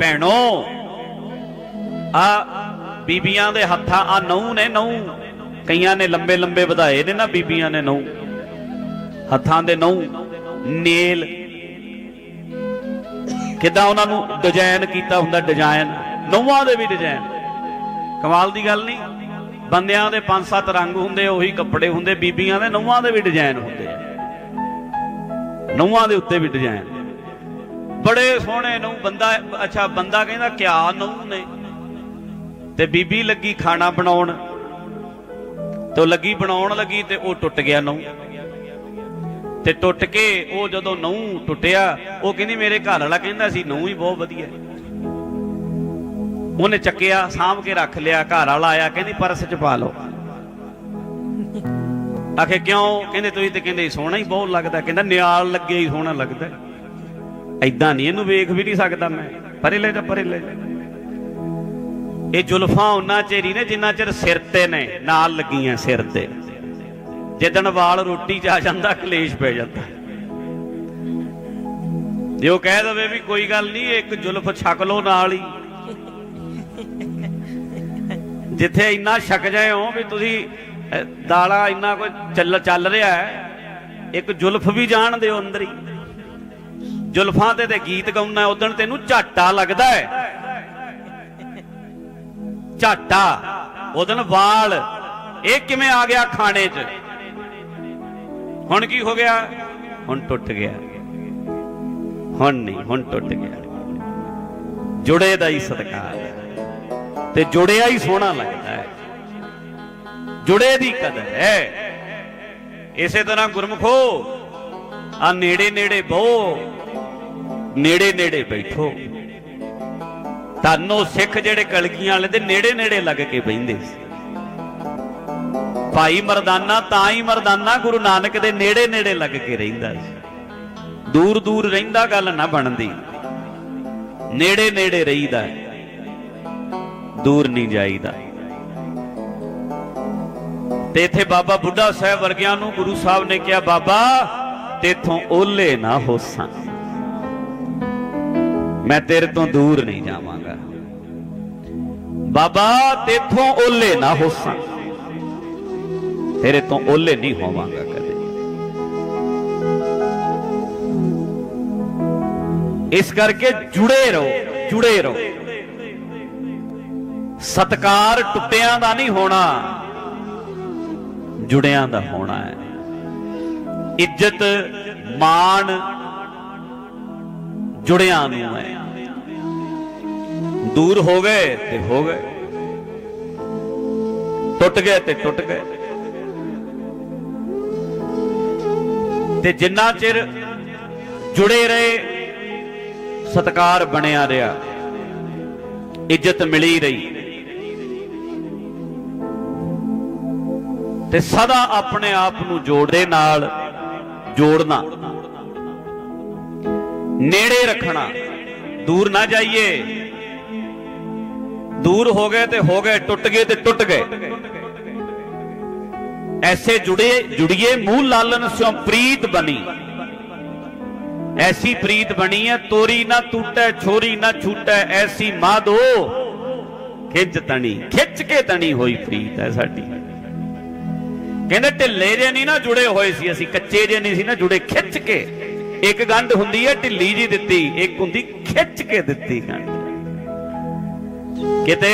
ਭੈਣੋ, ਆ ਬੀਬੀਆਂ ਦੇ ਹੱਥਾਂ, ਆ ਨਹੁੰ ਨੇ ਨਹੁੰ। ਕਈਆਂ ਨੇ ਲੰਬੇ ਲੰਬੇ ਵਧਾਏ ਨੇ ਨਾ ਬੀਬੀਆਂ ਨੇ ਨਹੁੰ। ਹੱਥਾਂ ਦੇ ਨਹੁੰ, ਨੇਲ। ਕਿਦਾਂ ਉਹਨਾਂ ਨੂੰ ਡਿਜ਼ਾਈਨ ਕੀਤਾ ਹੁੰਦਾ ਡਿਜ਼ਾਈਨ ਨਹੁੰਾਂ ਦੇ ਵੀ ਡਿਜ਼ਾਈਨ ਕਮਾਲ ਦੀ ਗੱਲ ਨਹੀਂ। ਬੰਦਿਆਂ ਦੇ ਪੰਜ ਸੱਤ ਰੰਗ ਹੁੰਦੇ, ਉਹੀ ਕੱਪੜੇ ਹੁੰਦੇ, ਬੀਬੀਆਂ ਦੇ ਨਹੁੰਾਂ ਦੇ ਵੀ ਡਿਜ਼ਾਈਨ ਹੁੰਦੇ ਆ। ਨਹੁੰਾਂ ਦੇ ਉੱਤੇ ਵੀ ਡਿਜ਼ਾਈਨ ਬੜੇ ਸੋਹਣੇ ਨੂੰ ਬੰਦਾ, ਅੱਛਾ, ਬੰਦਾ ਕਹਿੰਦਾ ਕਿਆ ਨਹੁੰ ਨੇ? ਤੇ ਬੀਬੀ ਲੱਗੀ ਖਾਣਾ ਬਣਾਉਣ। ਤੇ ਉਹ ਲੱਗੀ ਬਣਾਉਣ ਲੱਗੀ ਤੇ ਉਹ ਟੁੱਟ ਗਿਆ ਨੂੰ। ਤੇ ਟੁੱਟ ਕੇ ਉਹ ਜਦੋਂ ਨਹੁੰ ਟੁੱਟਿਆ, ਉਹ ਕਹਿੰਦੀ ਮੇਰੇ ਘਰ ਵਾਲਾ ਕਹਿੰਦਾ ਸੀ ਨਹੁੰ ਹੀ ਬਹੁਤ ਵਧੀਆ। ਉਹਨੇ ਚੱਕਿਆ, ਸਾਂਭ ਕੇ ਰੱਖ ਲਿਆ, ਘਰ ਵਾਲਾ ਆਇਆ, ਕਹਿੰਦੀ ਪਰਸ ਚ ਪਾ ਲਓ। ਆਖੇ, ਕਿਉਂ? ਕਹਿੰਦੇ, ਤੁਸੀਂ ਤੇ ਕਹਿੰਦੇ ਸੋਹਣਾ ਹੀ ਬਹੁਤ ਲੱਗਦਾ। ਕਹਿੰਦਾ, ਨਿਆਲ ਲੱਗੇ ਹੀ ਸੋਹਣਾ ਲੱਗਦਾ। ਐਦਾਂ ਨਹੀਂ ਇਹਨੂੰ ਵੇਖ ਵੀ ਨਹੀਂ ਸਕਦਾ ਮੈਂ। ਪਰੇ ਲੈ ਜਾ ਪਰੇ ਲੈ ਇਹ ਜ਼ੁਲਫਾਂ ਉਹਨਾਂ ਚਿਰ ਹੀ ਨੇ ਜਿੰਨਾ ਚਿਰ ਸਿਰ ਤੇ ਨੇ ਨਾਲ ਲੱਗੀਆਂ ਸਿਰ ਤੇ। ਜਿੱਦਣ ਵਾਲ ਰੋਟੀ ਚ ਆ ਜਾਂਦਾ ਕਲੇਸ਼ ਪੈ ਜਾਂਦਾ। ਜੇ ਉਹ ਕਹਿ ਦਵੇ ਵੀ ਕੋਈ ਗੱਲ ਨਹੀਂ ਇੱਕ ਜ਼ੁਲਫ ਛਕ ਲੋ ਨਾਲ ਹੀ। ਜਿੱਥੇ ਇੰਨਾ ਛਕ ਜਾਏ ਹੋ ਵੀ ਤੁਸੀਂ ਅਹ, ਦਾਲਾ ਇੰਨਾ ਕੋਈ ਚੱਲ ਚੱਲ ਰਿਹਾ ਹੈ ਇੱਕ ਜ਼ੁਲਫ ਵੀ ਜਾਣ ਦਿਓ ਅੰਦਰ ਹੀ। ਜ਼ੁਲਫਾਂ ਤੇ ਤੇ ਗੀਤ ਗਾਉਣਾ ਉਦੋਂ ਤੈਨੂੰ ਝਾਟਾ ਲੱਗਦਾ ਹੈ। ਝਾਟਾ, ਉਦੋਂ ਵਾਲ। ਇਹ ਕਿਵੇਂ ਆ ਗਿਆ ਖਾਣੇ 'ਚ? ਹੁਣ ਕੀ ਹੋ ਗਿਆ? ਹੁਣ ਟੁੱਟ ਗਿਆ। ਹੁਣ ਨਹੀਂ, ਹੁਣ ਟੁੱਟ ਗਿਆ। ਜੁੜੇ ਦਾ ਹੀ। ਸਤਕਾਰ ਤੇ ਜੁੜਿਆ ਹੀ ਸੋਹਣਾ ਲੱਗਦਾ ਹੈ। ਜੁੜੇ ਦੀ ਕਦਰ ਹੈ। ਇਸੇ ਤਰ੍ਹਾਂ ਗੁਰਮਖੋ, ਆ ਨੇੜੇ ਨੇੜੇ ਬਹੁ। ਨੇੜੇ ਨੇੜੇ ਬੈਠੋ। ਤਾਨੋ ਸਿੱਖ ਜਿਹੜੇ ਕਲਗੀਆਂ ਵਾਲੇ ਦੇ ਨੇੜੇ ਨੇੜੇ ਲੱਗ ਕੇ ਬੈੰਦੇ ਸੀ। ਭਾਈ ਮਰਦਾਨਾ, ਤਾਂ ਹੀ ਮਰਦਾਨਾ ਗੁਰੂ ਨਾਨਕ ਦੇ ਨੇੜੇ ਨੇੜੇ ਲੱਗ ਕੇ ਰਹਿੰਦਾ ਸੀ। ਦੂਰ ਦੂਰ ਰਹਿੰਦਾ ਗੱਲ ਨਾ ਬਣਦੀ। ਨੇੜੇ ਨੇੜੇ ਰਹੀਦਾ। ਦੂਰ ਨਹੀਂ ਜਾਈਦਾ। ਤੇ ਇੱਥੇ ਬਾਬਾ ਬੁੱਢਾ ਸਾਹਿਬ ਵਰਗਿਆਂ ਨੂੰ ਗੁਰੂ ਸਾਹਿਬ ਨੇ ਕਿਹਾ, ਬਾਬਾ, ਤੇਥੋਂ ਓਲੇ ਨਾ ਹੋਸਾਂ। ਮੈਂ ਤੇਰੇ ਤੋਂ ਦੂਰ ਨਹੀਂ ਜਾਵਾਂਗਾ। ਬਾਬਾ, ਤੇਥੋਂ ਓਲੇ ਨਾ ਹੋਸਾਂ। ਤੇਰੇ ਤੋਂ ਓਲੇ ਨਹੀਂ ਹੋਵਾਂਗਾ ਕਦੇ। ਇਸ ਕਰਕੇ ਜੁੜੇ ਰਹੋ ਜੁੜੇ ਰਹੋ। ਸਤਕਾਰ ਟੁੱਟਿਆਂ ਦਾ ਨਹੀਂ ਹੋਣਾ, ਜੁੜਿਆਂ ਦਾ ਹੋਣਾ ਹੈ। ਇੱਜ਼ਤ ਮਾਣ ਜੁੜਿਆਂ ਨੂੰ ਹੈ ਦੂਰ ਹੋ ਗਏ ਤੇ ਹੋ ਗਏ ਟੁੱਟ ਗਏ ਤੇ ਟੁੱਟ ਗਏ। ਤੇ ਜਿੰਨਾ ਚਿਰ ਜੁੜੇ ਰਹੇ, ਸਤਕਾਰ ਬਣਿਆ ਰਿਹਾ, ਇੱਜ਼ਤ ਮਿਲੀ ਰਹੀ। ਤੇ ਸਦਾ ਆਪਣੇ ਆਪ ਨੂੰ ਜੋੜੇ ਨਾਲ ਜੋੜਨਾ। ਨੇੜੇ ਰੱਖਣਾ। ਦੂਰ ਨਾ ਜਾਈਏ। ਦੂਰ ਹੋ ਗਏ ਤੇ ਹੋ ਗਏ, ਟੁੱਟ ਗਏ ਤੇ ਟੁੱਟ ਗਏ। ਐਸੇ ਜੁੜੇ, ਜੁੜੀਏ ਮੂਲ ਲਾਲਨ ਸਿਓ ਪ੍ਰੀਤ ਬਣੀ। ਐਸੀ ਪ੍ਰੀਤ ਬਣੀ ਹੈ ਤੋਰੀ ਨਾ ਟੂਟੈ, ਛੋਰੀ ਨਾ ਛੂਟੈ, ਐਸੀ ਮਾਦੋ ਖਿੱਚ ਤਣੀ। ਖਿੱਚ ਕੇ ਤਣੀ ਹੋਈ ਪ੍ਰੀਤ ਹੈ ਸਾਡੀ। ਕਹਿੰਦੇ ਢਿੱਲੇ ਜੇ ਨਹੀਂ ਨਾ ਜੁੜੇ ਹੋਏ ਸੀ, ਅਸੀਂ ਕੱਚੇ ਜੇ ਨਹੀਂ ਸੀ ਨਾ ਜੁੜੇ, ਖਿੱਚ ਕੇ। ਇੱਕ ਗੰਢ ਹੁੰਦੀ ਹੈ, ਢਿੱਲੀ ਜੀ ਦਿੱਤੀ, ਇੱਕ ਹੁੰਦੀ ਖਿੱਚ ਕੇ ਦਿੱਤੀ ਗੰਢ ਕਿਤੇ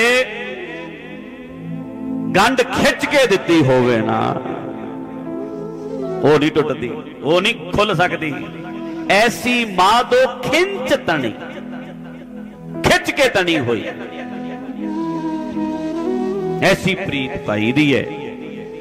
ਗੰਢ ਖਿੱਚ ਕੇ ਦਿੱਤੀ ਹੋਵੇ ਨਾ, ਉਹ ਨਹੀਂ ਟੁੱਟਦੀ, ਉਹ ਨਹੀਂ ਖੁੱਲ ਸਕਦੀ। ਐਸੀ ਮਾਂ ਮਾਦੋ ਖਿੰਚ ਤਣੀ, ਖਿੱਚ ਕੇ ਤਣੀ ਹੋਈ। ਐਸੀ ਪ੍ਰੀਤ ਪਾਈ ਦੀ ਹੈ।